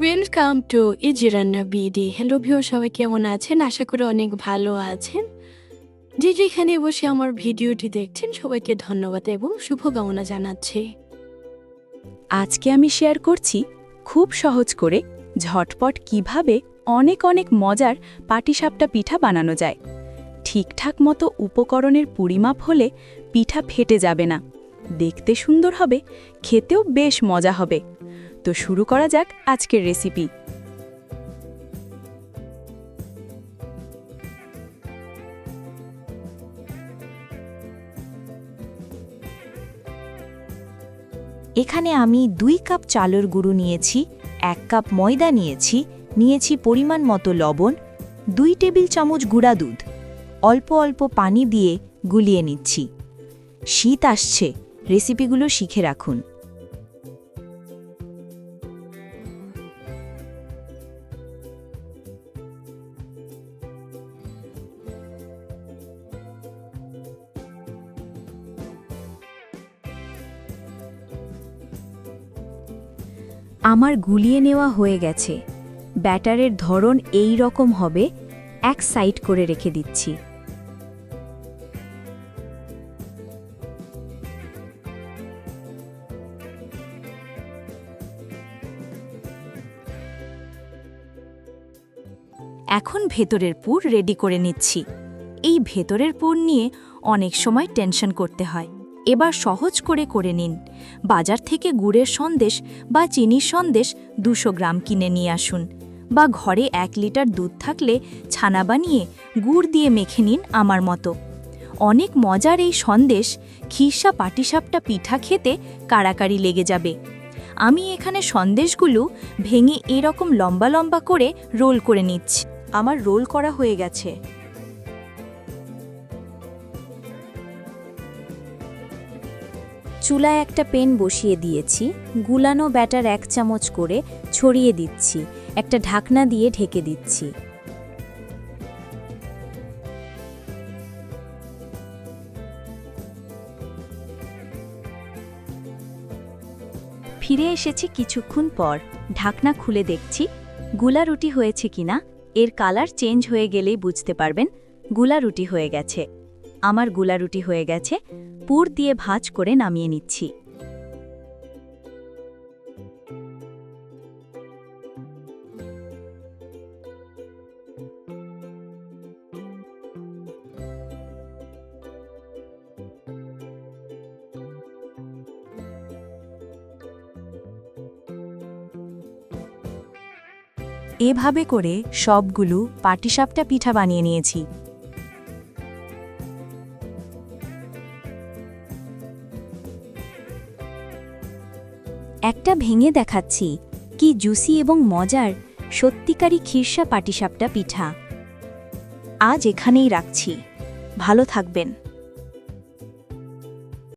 Welcome to ইজিরান্না BD hello view সবাই কেমন আছেন? আশা করি অনেক ভালো আছেন। যে যেখানে বসে আমার ভিডিওটি দেখছেন, সবাইকে ধন্যবাদ এবং শুভকামনা জানাচ্ছি। আজকে আমি শেয়ার করছি খুব সহজ করে ঝটপট কীভাবে অনেক অনেক মজার পাটিসাপটা পিঠা বানানো যায়। ঠিকঠাক মতো উপকরণের পরিমাপ হলে পিঠা ফেটে যাবে না। দেখতে সুন্দর হবে, খেতেও বেশ মজা হবে। তো শুরু করা যাক আজকের রেসিপি এখানে আমি দুই কাপ চালের গুঁড়ো নিয়েছি, এক কাপ ময়দা নিয়েছি নিয়েছি পরিমাণ মতো লবণ, দুই টেবিল চামচ গুঁড়া দুধ। অল্প অল্প পানি দিয়ে গুলিয়ে নিচ্ছি। শীত আসছে রেসিপিগুলো শিখে রাখুন। আমার গুলিয়ে নেওয়া হয়ে গেছে। ব্যাটারের ধরন এই রকম হবে, এক সাইড করে রেখে দিচ্ছি। এখন ভেতরের পুর রেডি করে নিচ্ছি। এই ভেতরের পুর নিয়ে অনেক সময় টেনশন করতে হয়। এবার সহজ করে করে নিন। বাজার থেকে গুড়ের সন্দেশ বা চিনির সন্দেশ দুশো গ্রাম কিনে নিয়ে আসুন বা ঘরে এক লিটার দুধ থাকলে ছানা বানিয়ে গুড় দিয়ে মেখে নিন আমার মতো। অনেক মজার এই সন্দেশ খিসা পাটিসাপটা পিঠা খেতে কাড়াকাড়ি লেগে যাবে। আমি এখানে সন্দেশগুলো ভেঙে এরকম লম্বা লম্বা করে রোল করে নিচ্ছি। আমার রোল করা হয়ে গেছে। চুলায় একটা পেন বসিয়ে দিয়েছি, গুলানো ব্যাটার এক চামচ করে ছড়িয়ে দিচ্ছি, একটা ঢাকনা দিয়ে ঢেকে দিচ্ছি। ফিরে এসেছি কিছুক্ষণ পর, ঢাকনা খুলে দেখছি, গুলা রুটি হয়েছে কিনা? এর কালার চেঞ্জ হয়ে গেলেই বুঝতে পারবেন, গুলা রুটি হয়ে গেছে। আমারগুলা রুটি হয়ে গেছে, পুর দিয়ে ভাজ করে নামিয়ে নিচ্ছি। এভাবে করে সবগুলো পাটিসাপটা পিঠা বানিয়ে নিয়েছি। একটা ভেঙে দেখাচ্ছি। কি জুসি এবং মজার, সত্যিকারী খিরসা পাটিসাপটা পিঠা। আজ এখানেই রাখছি। ভালো থাকবেন।